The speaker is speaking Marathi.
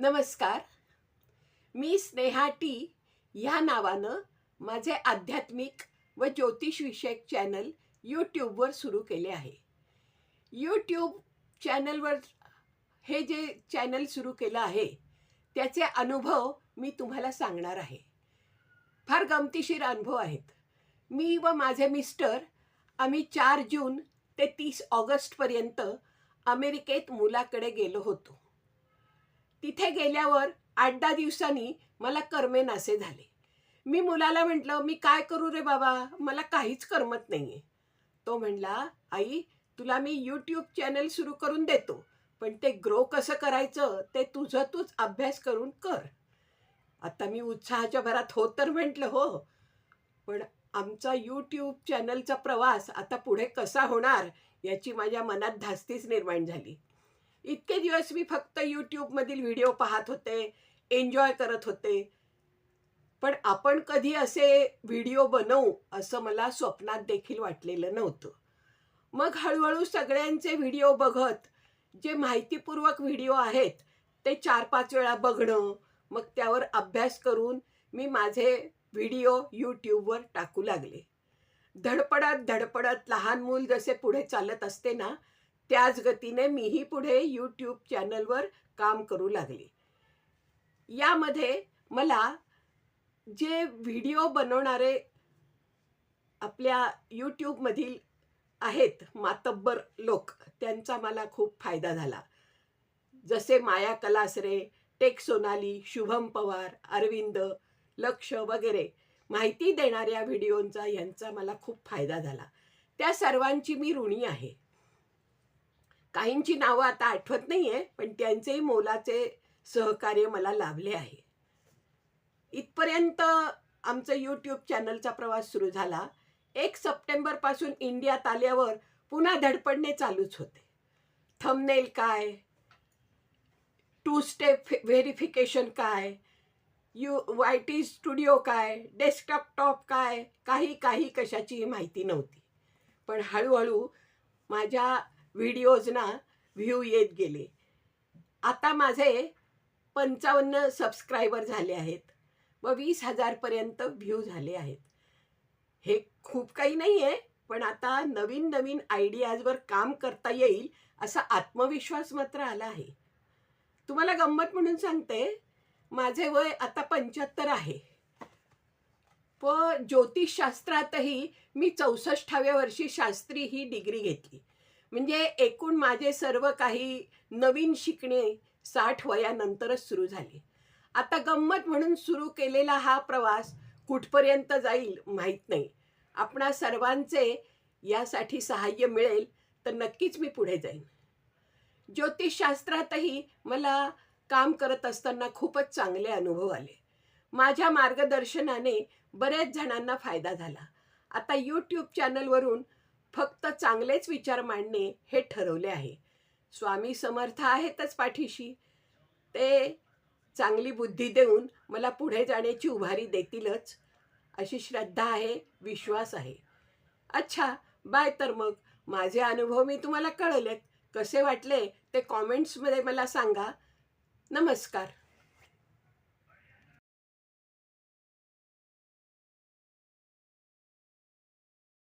नमस्कार. मी स्नेहा टी ह्या नावानं माझे आध्यात्मिक व ज्योतिषविषयक चॅनल यूट्यूबवर सुरू केले आहे. यूट्यूब चॅनलवर हे जे चॅनल सुरू केलं आहे त्याचे अनुभव मी तुम्हाला सांगणार आहे. फार गमतीशीर अनुभव आहेत. मी व माझे मिस्टर आम्ही चार जून ते तीस ऑगस्टपर्यंत अमेरिकेत मुलाकडे गेलो होतो. तिथे गेल्यावर आठ दहा दिवसांनी मला कर्मेनासे झाले. मी मुलाला म्हटलं मी काय करू रे बाबा? मला काहीच करमत नाहीये. तो म्हणला आई तुला मी यूट्यूब चॅनल सुरू करून देतो पण ते ग्रो कसं करायचं ते तुझं तूच अभ्यास करून कर. आता मी उत्साहाच्या भरात हो तर म्हटलं हो पण आमचा यूट्यूब चॅनलचा प्रवास आता पुढे कसा होणार याची माझ्या मनात धास्तीच निर्माण झाली. इतके दिवस मी फक्त यूट्यूबमधील व्हिडिओ पाहत होते एन्जॉय करत होते. पण आपण कधी असे व्हिडिओ बनवू असं मला स्वप्नात देखील वाटलेलं नव्हतं. मग हळूहळू सगळ्यांचे व्हिडिओ बघत जे माहितीपूर्वक व्हिडिओ आहेत ते चार पाच वेळा बघणं मग त्यावर अभ्यास करून मी माझे व्हिडिओ यूट्यूबवर टाकू लागले. धडपडत धडपडत लहान मूल जसे पुढे चालत असते ना त्याच गतीने मीही पुढे यूट्यूब चॅनलवर काम करू लागले. यामध्ये मला जे व्हिडिओ बनवणारे आपल्या यूट्यूबमधील आहेत मातब्बर लोक त्यांचा मला खूप फायदा झाला. जसे माया कलासरे टेक सोनाली शुभम पवार अरविंद लक्ष वगैरे माहिती देणाऱ्या व्हिडिओंचा यांचा मला खूप फायदा झाला. त्या सर्वांची मी ऋणी आहे. काहींची नावं आता आठवत नाही आहे पण त्यांचेही मोलाचे सहकार्य मला लाभले आहे. इथपर्यंत आमचं यूट्यूब चॅनलचा प्रवास सुरू झाला. एक सप्टेंबरपासून इंडियात आल्यावर पुन्हा धडपडणे चालूच होते. थमनेल काय? टू स्टेप व्हेरिफिकेशन काय? यू वाय टी स्टुडिओ काय? डेस्कटॉप टॉप काय? काही काही कशाची माहिती नव्हती. पण हळूहळू माझ्या व्हिडिओजना व्ह्यू येत गेले. आता माझे पंचावन्न सबस्क्रायबर झाले आहेत. व वीस हजारपर्यंत व्ह्यू झाले आहेत. हे खूप काही नाही आहे पण आता नवीन नवीन आयडियाजवर काम करता येईल असा आत्मविश्वास मात्र आला आहे. तुम्हाला गंमत म्हणून सांगते माझे वय आता पंच्याहत्तर आहे. व ज्योतिषशास्त्रातही मी चौसष्टाव्या वर्षी शास्त्री ही डिग्री घेतली. म्हणजे एकूण माझे सर्व काही नवीन शिकणे साठ वयानंतरच सुरू झाले. आता गंमत म्हणून सुरू केलेला हा प्रवास कुठपर्यंत जाईल माहीत नाही. आपणा सर्वांचे यासाठी सहाय्य मिळेल तर नक्कीच मी पुढे जाईन. ज्योतिषशास्त्रातही मला काम करत असताना खूपच चांगले अनुभव आले. माझ्या मार्गदर्शनाने बऱ्याच जणांना फायदा झाला. आता यूट्यूब चॅनलवरून फक्त चांगलेच विचार मांडणे हे ठरवले आहे. स्वामी समर्थ आहेतच पाठीशी. ते चांगली बुद्धी देऊन मला पुढे जाण्याची उभारी देतीलच अशी श्रद्धा आहे विश्वास आहे. अच्छा बाय तर मग. माझे अनुभव मी तुम्हाला कळलेत. कसे वाटले ते कॉमेंट्समध्ये मला सांगा. नमस्कार.